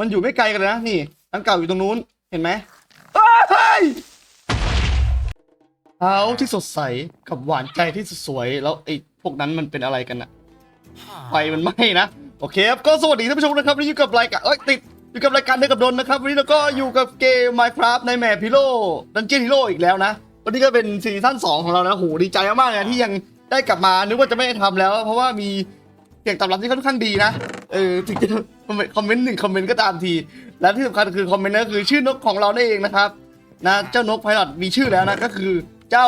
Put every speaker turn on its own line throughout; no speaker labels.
มันอยู่ไม่ไกลกันเลยนะนี่อันเก่าอยู่ตรงนู้นเห็นไหมเอ้ยเท้าที่สดใสกับหวานใจที่สวยแล้วไอ้พวกนั้นมันเป็นอะไรกันอะไฟมันไหม้นะโอเคครับก็สวัสดีท่านผู้ชมนะครับวันนี่อยู่กับรายการเอ้ยติดอยู่กับรายการเดินกับดนนะครับวันนี้เราก็อยู่กับเกม Minecraft ในแมปพิโลดันเจียนฮีโร่อีกแล้วนะวันนี้ก็เป็นซีซั่น2ของเรานะโหดีใจมากๆเลยนะที่ยังได้กลับมานึกว่าจะไม่ได้ทำแล้ว เพราะว่ามีเสียงตอบรับที่ค่อนข้างดีนะ เออถึงจะคอมเมนต์หนึ่งคอมเมนต์ก็ตามที และที่สำคัญคือคอมเมนต์นั้นก็คือชื่อนกของเราได้เองนะครับ นะ เจ้านกไพลอตมีชื่อแล้วนะ ก็คือเจ้า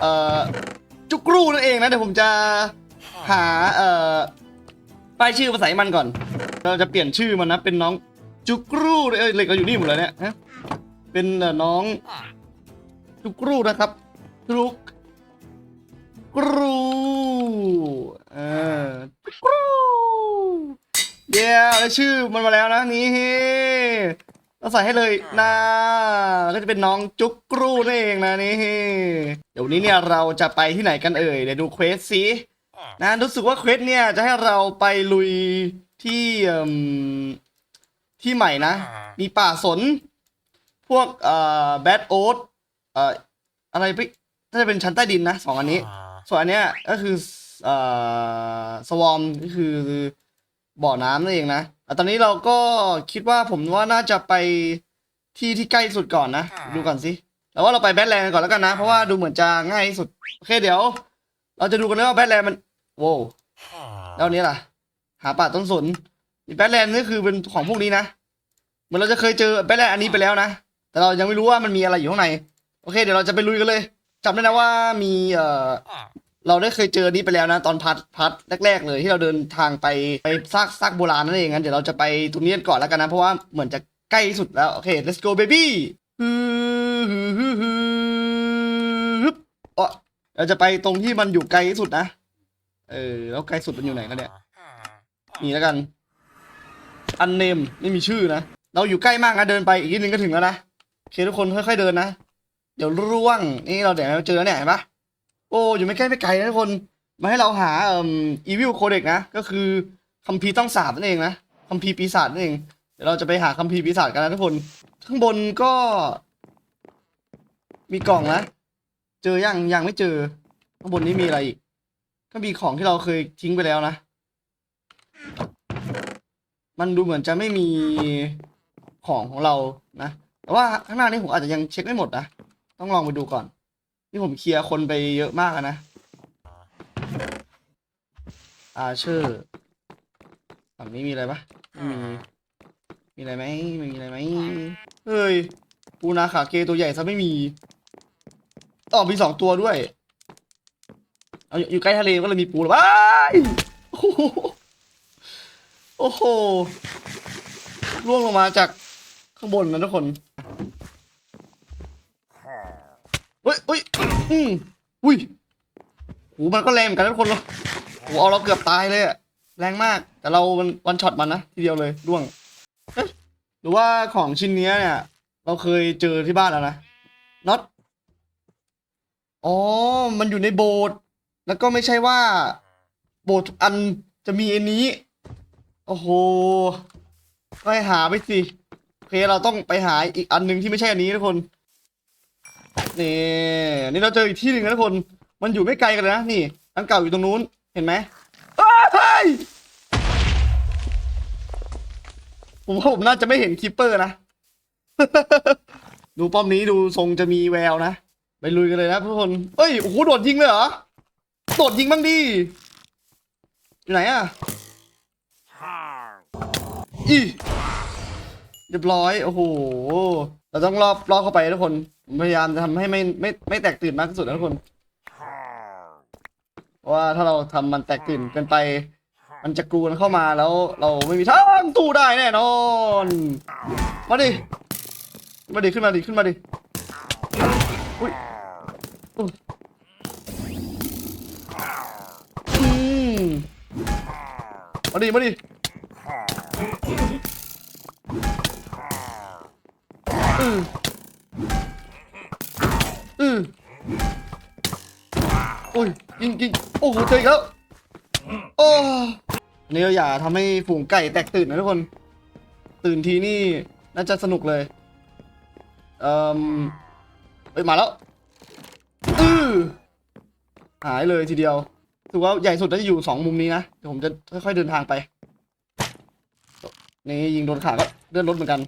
เอ่อ จุกรูนั่นเองนะ เดี๋ยวผมจะหา เอ่อ ป้ายชื่อภาษามันก่อน เราจะเปลี่ยนชื่อมันนะ เป็นน้องจุกรูเอ้ยเหล็กเราอยู่นี่หมดเลยเนี่ยฮะเป็นเอ่อน้องจุกรูนะครับจุกกรู เออกูเดี๋ยวได้ชื่อมันมาแล้วนะนี่เราใส่ให้เลยนะก็จะเป็นน้องจุกกรูนั่นเองนะนี่เดี๋ยววันนี้เนี่ยเราจะไปที่ไหนกันเอ่ยเดี๋ยวดูเควสสินะรู้สึกว่าเควสเนี่ยจะให้เราไปลุยที่ที่ใหม่นะ มีป่าสน พวกเอ่อแบดโอ๊ตเอ่ออะไรไปถ้าจะเป็นชั้นใต้ดินนะสองอันนี้ ส่วนอันเนี้ยก็คือ เอ่อสวอมก็คือบ่อน้ำนั่นเองนะแต่ตอนนี้เราก็คิดว่าผมว่าน่าจะไปที่ที่ใกล้สุดก่อนนะ ดูก่อนสิแต่ว่าเราไปแบทแลนด์กันก่อนแล้วกันนะ เพราะว่าดูเหมือนจะง่ายที่สุด โอเคเดี๋ยว เราจะดูกันเลยว่าแบทแลนด์มันโว้วแล้วอันนี้ล่ะ หาป่าต้นสนแบทแลนด์นี่คือเป็นของพวกนี้นะ เหมือนเราจะเคยเจอแบทแลนด์อันนี้ไปแล้วนะ แต่เรายังไม่รู้ว่ามันมีอะไรอยู่ข้างใน โอเค เดี๋ยวเราจะไปลุยกันเลยจำได้นะว่ามีเอ่อ เราได้เคยเจอนี้ไปแล้วนะ ตอนพัดพัดแรก ๆ เลยที่เราเดินทางไปไปซากซากโบราณนั่นเองงั้นเดี๋ยวเราจะไปตรงนี้กันก่อนแล้วกันนะเพราะว่าเหมือนจะใกล้สุดแล้วโอเค let's go baby อ๋อเราจะไปตรงที่มันอยู่ไกลที่สุดนะ เออ แล้วไกลสุดมันอยู่ไหนกันเนี่ยนี่แล้วกัน อันเนมไม่มีชื่อนะ เราอยู่ใกล้มากนะเดินไปอีกนิดนึงก็ถึงแล้วนะโอเคทุกคนค่อยๆเดินนะ เดี๋ยวร่วง นี่เราเดี๋ยวเจอแล้วเนี่ยเห็นปะ โอ้อยู่ไม่ใกล้ไม่ไกลนะทุกคน มาให้เราหาอีวิลโคเด็กนะก็คือคัมภีร์ต้องสาบนั่นเองนะคัมภีร์ปีศาจนั่นเองเดี๋ยวเราจะไปหาคัมภีร์ปีศาจกันนะทุกคน ข้างบนก็ มีกล่องนะเจอยังยังไม่เจอ ข้างบนนี้มีอะไรอีกก็มีของที่เราเคยทิ้งไปแล้วนะ มันดูเหมือนจะไม่มีของของเรานะ แต่ว่าข้างหน้านี้ผมอาจจะยังเช็คไม่หมดนะ ต้องลองไปดูก่อน นี่ผมเคลียร์คนไปเยอะมากอะนะ อาเชอร์ฝั่งนี้มีอะไรปะไม่มี มีอะไรไหมไม่มีอะไรไหมเฮ้ยปูนาขาเกตัวใหญ่ซะไม่มีอ๋อมีสองตัวด้วย เอาอยู่ใกล้ทะเลก็เลยมีปูแล้วว้ายโอ้โหโอ้โห ร่วงลงมาจากข้างบนนะทุกคน เฮ้ยเฮ้ย อืมอุ้ยหูมันก็แรงเหมือนกันทุกคนเนาะโหเอาเราเกือบตายเลยอะแรงมาก แต่เราวันช็อตมันนะทีเดียวเลยร่วงเอ๊ะหรือว่าของชิ้นเนี้ยเนี่ย เราเคยเจอที่บ้านแล้วนะน็อตอ๋อ มันอยู่ในโบสถ์แล้วก็ไม่ใช่ว่า โบสถ์ทุกอันจะมีอันนี้ โอ้โหก็ให้หาไปสิโอเคเราต้องไปหาอีกอันหนึ่งที่ไม่ใช่อันนี้ทุกคน นี่นี่เราเจออีกที่หนึ่งนะทุกคน มันอยู่ไม่ไกลกันเลยนะนี่ อันเก่าอยู่ตรงนู้น เห็นไหมเอ้ยผมว่าผมน่าจะไม่เห็นคิปเปอร์นะ ดูป้อมนี้ดูทรงจะมีแววนะ ไปลุยกันเลยนะทุกคนเอ้ย โอ้โห โดดยิงเลยเหรอ โดดยิงบ้างดิ อยู่ไหนอะอีเรียบร้อย โอ้โห เราต้องรอบรอบเข้าไปทุกคน พยายามจะทำให้ไม่ไม่ไม่แตกตื่นมากที่สุดนะทุกคนเพราะว่าถ้าเราทำมันแตกตื่นเกินไป มันจะกรูนเข้ามาแล้ว เราไม่มีทางตู้ได้แน่นอน มาดิมาดิขึ้นมาดิขึ้นมาดิอุ้ยอืมมาดิมาดิอืออืออุ้ ยิงยิงโอ้โหเจออีกแล้วโอ้อันนี่เราอย่าทำให้ฝูงไก่แตกตื่นนะทุกคน ตื่นทีนี่น่าจะสนุกเลย เอ่อเอ้ยมาแล้วอือหายเลยทีเดียวถือว่าใหญ่สุดน่าจะอยู่สองมุมนี้นะเดี๋ยวผมจะค่อยๆเดินทางไป นี่ยิงโดนขาก็เลื่อนรถเหมือนกัน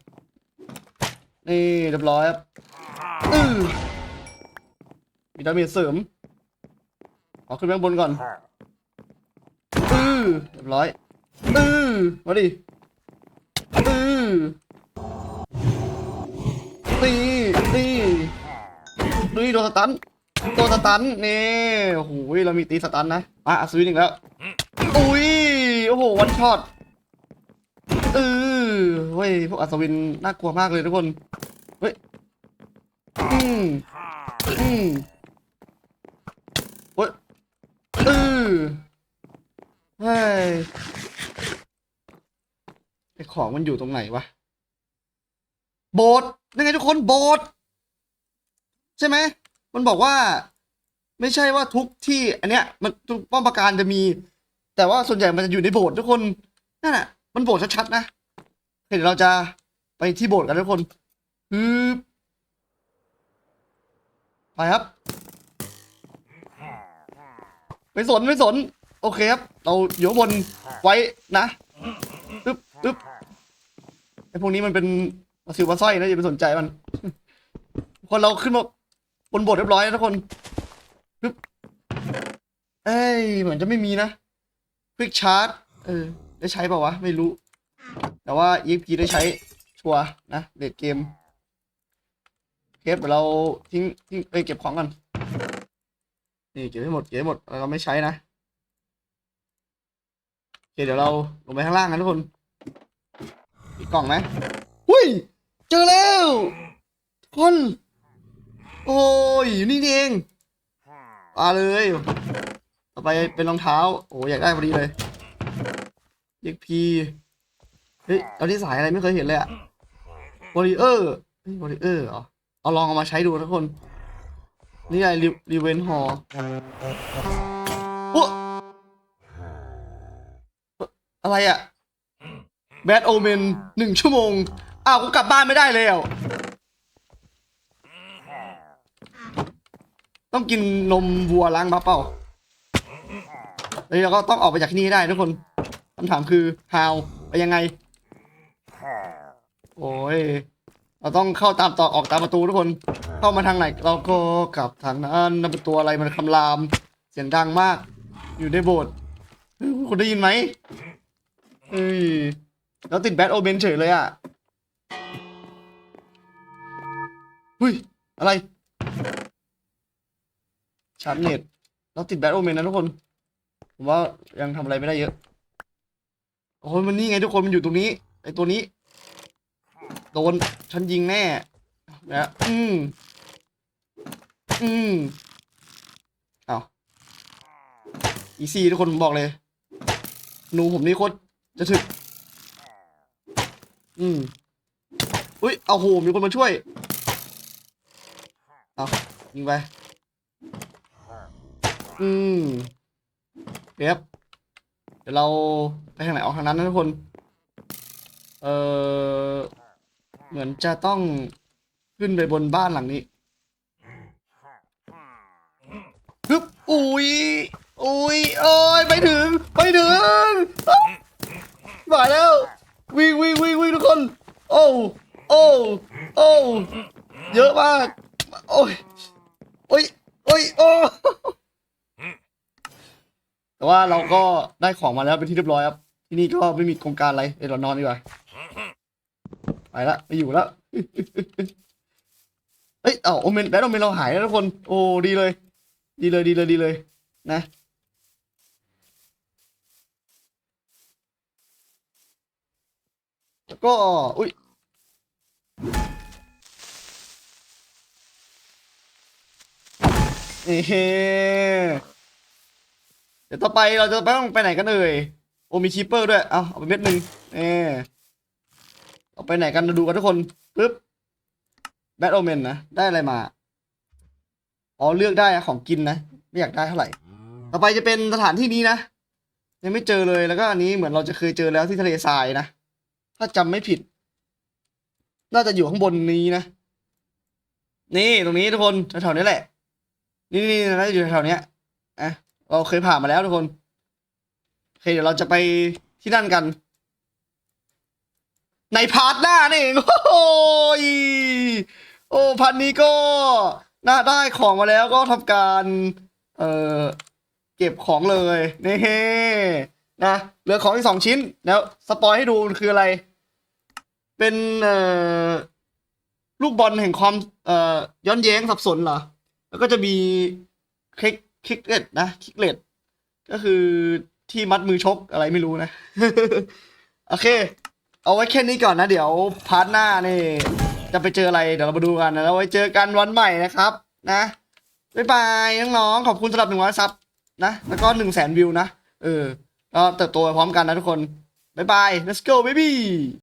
นี่เรียบร้อยครับอือมีดาเมจเสริม เอาขึ้นไปข้างบนก่อนอือเรียบร้อยอือมาดิอือนี่นี่นี่โดนสตันโดนสตันนี่โอ้โหเรามีตีสตันนะอะอัศวินอีกแล้วอุ้ยโอ้โหวันช็อตเออเว้ยพวกอัศวินน่ากลัวมากเลยทุกคนเฮ้ยอืมอืมเฮ้ย เออเฮ้ยไอของมันอยู่ตรงไหนวะ โบสถ์ยังไงทุกคนโบสถ์ใช่ไหม มันบอกว่า ไม่ใช่ว่าทุกที่ อันเนี้ย มันทุกป้อมปราการจะมี แต่ว่าส่วนใหญ่มันจะอยู่ในโบสถ์ทุกคนนั่นแหละมันโบสถ์ชัดๆนะเดี๋ยวเราจะไปที่โบสถ์กันทุกคนฮึไปครับ ไม่สนไม่สน โอเคครับ เราอยู่ข้างบนไว้นะปึ๊บปึ๊บไอพวกนี้มันเป็นปลาซิวปลาสร้อยนะอย่าไปสนใจมัน คนเราขึ้นมาบนโบสถ์เรียบร้อยแล้วทุกคนปึ๊บเอ้ยเหมือนจะไม่มีนะควิกชาร์จเออ ได้ใช้เปล่าวะ ไม่รู้ แต่ว่า EXP ได้ใช้ชัวร์นะเด็ดเกมเคสเดี๋ยวเราทิ้งทิ้งไปเก็บของกัน นี่เก็บให้หมดเก็บให้หมดเราไม่ใช้นะโอเคเดี๋ยวเราลงไปข้างล่างกันทุกคนมีกล่องไหมหุ้ยเจอแล้วทุกคน โอ้ยอยู่นี่เองมาเลยต่อไปเป็นรองเท้า โอ้อยากได้พอดีเลยเย็กพีเฮ้ยเราที่สายอะไรไม่เคยเห็นเลยอะวอริเออร์วอริเออร์เหรอเอาลองเอามาใช้ดูทุกคน นี่ไงรีเวนฮอร์โอ้อะไรอะแบดโอเมนหนึ่งชั่วโมง อ้าว กูกลับบ้านไม่ได้เลยอะต้องกินนมวัวล้างบัฟเปล่าแล้วเราก็ต้องออกไปจากที่นี่ให้ได้ทุกคนคำถามคือ how ไปยังไง โอ้ย เราต้องเข้าตามต่อออกตามประตูทุกคน เข้ามาทางไหนเราก็กลับทางนั้นนั่นเป็นตัวอะไรมันคำราม เสียงดังมาก อยู่ในโบสถ์คุณได้ยินไหมเฮ้ยแล้วติดแบทโอเบนเฉยเลยอะเฮ้ย อะไร ชาร์จเน็ตเราติดแบทโอเมนนะทุกคน ผมว่ายังทำอะไรไม่ได้เยอะ โอ้ยมันนี่ไงทุกคนมันอยู่ตรงนี้ ไอตัวนี้ โดน ฉันยิงแน่นะอืม อืมเอาอีซี่ทุกคนผมบอกเลย หนูผมนี่โคตรจะถึก อืมอุ้ย เอาโหมีคนมาช่วย เอายิงไป อืมเดี๋ยวเดี๋ยวเราไปทางไหนออกทางนั้นนะทุกคน เออเหมือนจะต้องขึ้นไปบนบ้านหลังนี้ฮึบ อุ้ยอุ้ยโอ้ยไปถึงไปถึงมาแล้ววิ่งวิ่งวิ่งวิ่งทุกคน โอ้โอ้โอ้เยอะมากโอ้ยโอ้ยโอ้ยโอ้แต่ว่าเราก็ได้ของมาแล้วเป็นที่เรียบร้อยครับ ที่นี่ก็ไม่มีโครงการอะไรเดี๋ยวเรานอนดีกว่าไปละไม่อยู่แล้วเอ้ยเอาโอเมนแบทโอเมนเราหายแล้วทุกคน โอ้ดีเลย ดีเลยดีเลยดีเลยนะ แล้วก็ อุ้ยเฮ้เดี๋ยวต่อไปเราจะไปต้องไปไหนกันเอ่ยโอ้มีคีปเปอร์ด้วย เอาเอาไปเม็ดหนึ่งเออเอาไปไหนกันดูกันทุกคนปึ๊บแบทโอเมนนะ ได้อะไรมา อ๋อเลือกได้อะของกินนะ ไม่อยากได้เท่าไหร่ ต่อไปจะเป็นสถานที่นี้นะ ยังไม่เจอเลยแล้วก็อันนี้เหมือนเราจะเคยเจอแล้วที่ทะเลทรายนะ ถ้าจำไม่ผิด น่าจะอยู่ข้างบนนี้นะ นี่ตรงนี้ทุกคนแถวๆนี้แหละ นี่นี่น่าจะอยู่แถวๆเนี้ยอะเราเคยผ่านมาแล้วทุกคนโอเคเดี๋ยวเราจะไปที่นั่นกัน ในพาร์ทหน้านี่เองโอ้ยโอ้พันนี้ก็ น่าได้ของมาแล้วก็ทำการ เอ่อ เก็บของเลยนี่นะเหลือของอีกสองชิ้น แล้วสปอยให้ดูมันคืออะไร เป็นเอ่อลูกบอลแห่งความเอ่อย้อนแย้งสับสนเหรอ แล้วก็จะมีคลิกคลิกเล็ดนะคลิกเล็ดก็คือที่มัดมือชกอะไรไม่รู้นะ โอเค เอาไว้แค่นี้ก่อนนะ เดี๋ยวพาร์ทหน้านี่ จะไปเจออะไรเดี๋ยวเรามาดูกันนะแล้วไว้เจอกันวันใหม่นะครับ นะบ๊ายบายน้องๆขอบคุณสำหรับหนึ่งร้อยซับนะแล้วก็หนึ่งแสนวิวนะเออก็เติบโตไปพร้อมกันนะทุกคนบ๊ายบาย let's go baby